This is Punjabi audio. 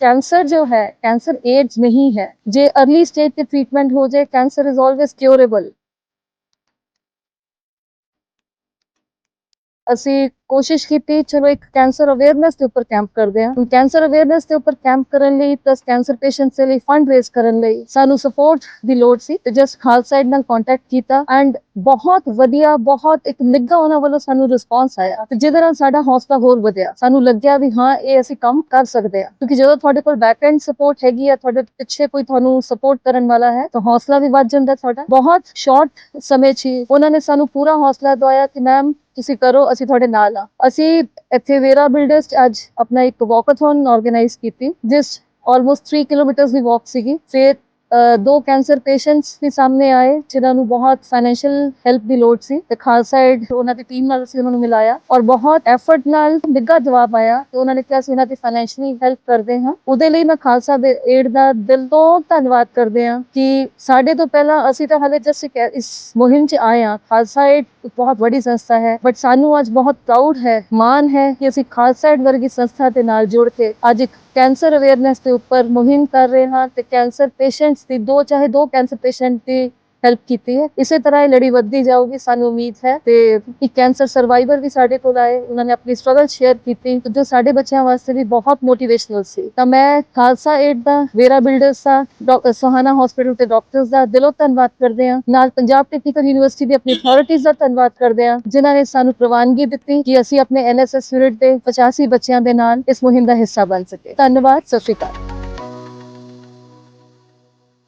कैंसर जो है कैंसर एज नहीं है, जे अर्ली स्टेज पे ट्रीटमेंट हो जाए कैंसर इज़ ऑलवेज क्योरेबल ਅਸੀਂ ਕੋਸ਼ਿਸ਼ ਕੀਤੀ, ਚਲੋ ਇੱਕ ਕੈਂਸਰ ਅਵੇਅਰਨੈਸ ਦੇ ਉੱਪਰ ਕੈਂਪ ਕਰਦੇ ਹਾਂ। ਕੈਂਸਰ ਅਵੇਅਰਨੈਸ ਦੇ ਉੱਪਰ ਕੈਂਪ ਕਰਨ ਲਈ ਪਲੱਸ ਕੈਂਸਰ ਪੇਸ਼ੈਂਟਸ ਲਈ ਫੰਡ ਰੇਜ਼ ਕਰਨ ਲਈ ਸਾਨੂੰ ਸਪੋਰਟ ਦੀ ਲੋੜ ਸੀ ਤੇ ਜਸਟ ਖਾਲਸਾ ਏਡ ਨਾਲ ਕੰਟੈਕਟ ਕੀਤਾ ਐਂਡ ਬਹੁਤ ਵਧੀਆ, ਬਹੁਤ ਇੱਕ ਨਿੱਘਾ ਉਹਨਾਂ ਵੱਲੋਂ ਸਾਨੂੰ ਰਿਸਪਾਂਸ ਆਇਆ ਤੇ ਜਿਹਦੇ ਨਾਲ ਸਾਡਾ ਹੌਸਲਾ ਹੋਰ ਵਧਿਆ। ਸਾਨੂੰ ਲੱਗਿਆ ਵੀ ਹਾਂ, ਇਹ ਅਸੀਂ ਕੰਮ ਕਰ ਸਕਦੇ ਹਾਂ। ਕਿਉਂਕਿ ਜਦੋਂ ਤੁਹਾਡੇ ਕੋਲ ਬੈਕ ਐਂਡ ਸਪੋਰਟ ਹੈਗੀ ਆ, ਤੁਹਾਡੇ ਪਿੱਛੇ ਕੋਈ ਤੁਹਾਨੂੰ ਸਪੋਰਟ ਕਰਨ ਵਾਲਾ ਹੈ, ਤਾਂ ਹੌਸਲਾ ਵੀ ਵੱਧ ਜਾਂਦਾ ਤੁਹਾਡਾ। ਬਹੁਤ ਸ਼ਾਰਟ ਸਮੇਂ 'ਚ ਹੀ ਉਹਨਾਂ ਨੇ ਸਾਨੂੰ ਪੂਰਾ ਹੌਸਲਾ ਦਵਾਇਆ ਕਿ ਮੈਮ ਤੁਸੀਂ ਕਰੋ, ਅਸੀਂ ਤੁਹਾਡੇ ਨਾਲ ਆ। ਅਸੀਂ ਇੱਥੇ ਵੇਰਾ ਬਿਲਡਰਸ 'ਚ ਅੱਜ ਆਪਣਾ ਇੱਕ ਵਾਕਾਥਨ ਆਰਗੇਨਾਈਜ਼ ਕੀਤੀ, ਜਿਸ ਆਲਮੋਸਟ 3 ਕਿਲੋਮੀਟਰਸ ਦੀ ਵਾਕ ਸੀਗੀ। ਫਿਰ ਦੋ ਕੈਂਸਰ ਪੇਸ਼ੈਂਟਸ ਵੀ ਸਾਹਮਣੇ ਆਏ, ਜਿਨ੍ਹਾਂ ਨੂੰ ਬਹੁਤ ਫਾਈਨੈਂਸ਼ੀਅਲ ਹੈਲਪ ਦੀ ਲੋੜ ਸੀ ਤੇ ਖਾਲਸਾ ਏਡ ਉਹਨਾਂ ਦੀ ਟੀਮ ਨਾਲ ਅਸੀਂ ਉਹਨਾਂ ਨੂੰ ਮਿਲਾਇਆ ਔਰ ਬਹੁਤ ਐਫਰਟ ਨਾਲ ਨਿੱਘਾ ਜਵਾਬ ਆਇਆ ਤੇ ਉਹਨਾਂ ਨੇ ਕਿਹਾ ਅਸੀਂ ਇਹਨਾਂ ਦੀ ਫਾਈਨੈਂਸ਼ੀਅਲੀ ਹੈਲਪ ਕਰਦੇ ਹਾਂ। ਉਹਦੇ ਲਈ ਮੈਂ ਖਾਲਸਾ ਏਡ ਦਾ ਦਿਲ ਤੋਂ ਧੰਨਵਾਦ ਕਰਦੇ ਹਾਂ ਕਿ ਸਾਡੇ ਤੋਂ ਪਹਿਲਾਂ ਅਸੀਂ ਤਾਂ ਹਾਲੇ ਜਸ ਇਸ ਮੁਹਿੰਮ 'ਚ ਆਏ ਹਾਂ। ਖਾਲਸਾ ਏਡ ਬਹੁਤ ਵੱਡੀ ਸੰਸਥਾ ਹੈ ਬਟ ਸਾਨੂੰ ਅੱਜ ਬਹੁਤ ਪ੍ਰਾਊਡ ਹੈ, ਮਾਣ ਹੈ ਕਿ ਅਸੀਂ ਖਾਲਸਾ ਏਡ ਵਰਗੀ ਸੰਸਥਾ ਦੇ ਨਾਲ ਜੁੜ ਕੇ ਅੱਜ ਇੱਕ ਕੈਂਸਰ ਅਵੇਅਰਨੈਸ ਦੇ ਉੱਪਰ ਮੁਹਿੰਮ ਕਰ ਰਹੇ ਹਾਂ ਤੇ ਕੈਂਸਰ ਪੇਸ਼ੈਂਟਸ ਦੀ ਦੋ, ਚਾਹੇ ਦੋ ਕੈਂਸਰ ਪੇਸ਼ੈਂਟ ਦੀ ਹੈਲਪ ਕੀਤੀ ਹੈ। ਇਸੇ ਤਰ੍ਹਾਂ ਇਹ ਲੜੀ ਵੱਧਦੀ ਜਾਊਗੀ, ਸਾਨੂੰ ਉਮੀਦ ਹੈ ਤੇ ਇੱਕ ਕੈਂਸਰ ਸਰਵਾਈਵਰ ਵੀ ਸਾਡੇ ਕੋਲ ਆਏ। ਉਹਨਾਂ ਨੇ ਆਪਣੀ ਸਟਰਗਲ ਸ਼ੇਅਰ ਕੀਤੀ। ਜੋ ਸਾਡੇ ਬੱਚਿਆਂ ਵਾਸਤੇ ਵੀ ਬਹੁਤ ਮੋਟੀਵੇਸ਼ਨਲ ਸੀ। ਤਾਂ ਮੈਂ ਖਾਲਸਾ ਏਡ ਦਾ, ਵੇਰਾ ਬਿਲਡਰਸ ਦਾ ਡਾਕਟਰ ਸੋਹਾਨਾ ਹਸਪੀਟਲ ਤੇ ਡਾਕਟਰਸ ਦਾ ਦਿਲੋਂ ਧੰਨਵਾਦ ਕਰਦੇ ਹਾਂ। ਨਾਲ ਪੰਜਾਬ ਟੈਕਨੀਕਲ ਯੂਨੀਵਰਸਿਟੀ ਦੀ ਆਪਣੀ ਅਥਾਰਟੀਜ਼ ਦਾ ਧੰਨਵਾਦ ਕਰਦੇ ਹਾਂ, ਜਿਨ੍ਹਾਂ ਨੇ ਸਾਨੂੰ ਪ੍ਰਵਾਨਗੀ ਦਿੱਤੀ ਕਿ ਅਸੀਂ ਆਪਣੇ ਐਨਐਸਐਸ ਯੂਨਿਟ ਦੇ 85 ਬੱਚਿਆਂ ਦੇ ਨਾਲ ਇਸ ਮੁਹਿੰਮ ਦਾ ਹਿੱਸਾ ਬਣ ਸਕੇ ਧੰਨਵਾਦ, ਸਤਿ ਸ਼੍ਰੀ ਅਕਾਲ।